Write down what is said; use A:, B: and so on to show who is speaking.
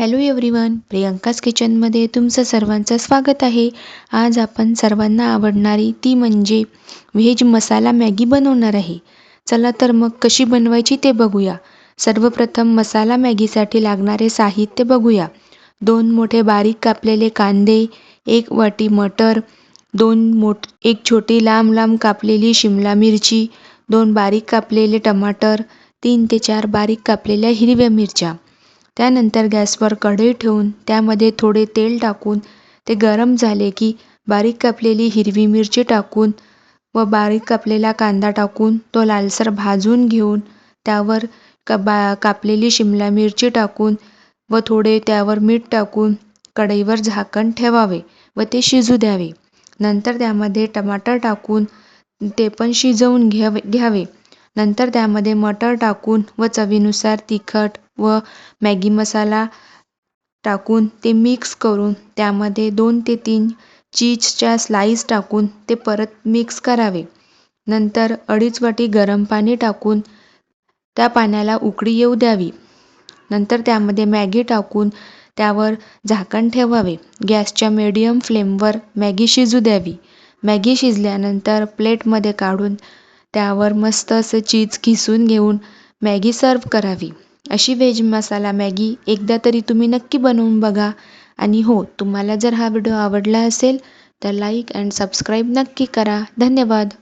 A: Hello everyone Priyanka's किचनमध्ये तुमचं सर्वांचं स्वागत आहे. आज आपण सर्वांना आवडणारी ती म्हणजे व्हेज मसाला मॅगी बनवणार आहे. चला तर मग कशी बनवायची ते बघूया. सर्वप्रथम मसाला मॅगीसाठी लागणारे साहित्य बघूया. दोन मोठे बारीक कापलेले कांदे एक वाटी मटर दोन मोठ एक छोटी लांब लांब कापलेली शिमला मिरची दोन बारीक कापलेले टमाटर तीन ते चार बारीक कापलेल्या हिरव्या मिरच्या. त्यानंतर गॅसवर कढई ठेवून त्यामध्ये थोडे तेल टाकून ते गरम झाले की बारीक कापलेली हिरवी मिरची टाकून व बारीक कापलेला कांदा टाकून तो लालसर भाजून घेऊन त्यावर क बा कापलेली शिमला मिरची टाकून व थोडे त्यावर मीठ टाकून कढईवर झाकण ठेवावे व ते शिजू द्यावे. नंतर त्यामध्ये टमाटर टाकून ते पण शिजवून घ्यावे घ्यावे. नंतर त्यामध्ये मटर टाकून व चवीनुसार तिखट व मॅगी मसाला टाकून ते मिक्स करून त्यामध्ये दोन ते तीन चीजच्या स्लाईस टाकून ते परत मिक्स करावे. नंतर अडीच वाटी गरम पाणी टाकून त्या पाण्याला उकळी येऊ द्यावी. नंतर त्यामध्ये मॅगी टाकून त्यावर झाकण ठेवावे. गॅसच्या मिडियम फ्लेमवर मॅगी शिजू द्यावी. मॅगी शिजल्यानंतर प्लेटमध्ये काढून त्यावर मस्त असं चीज खिसून घेऊन मॅगी सर्व करावी. अशी व्हेज मसाला मॅगी एकदा तरी तुम्ही नक्की बनवून बघा. आणि हो तुम्हाला जर हा व्हिडिओ आवडला असेल तर लाईक अँड सबस्क्राईब नक्की करा. धन्यवाद.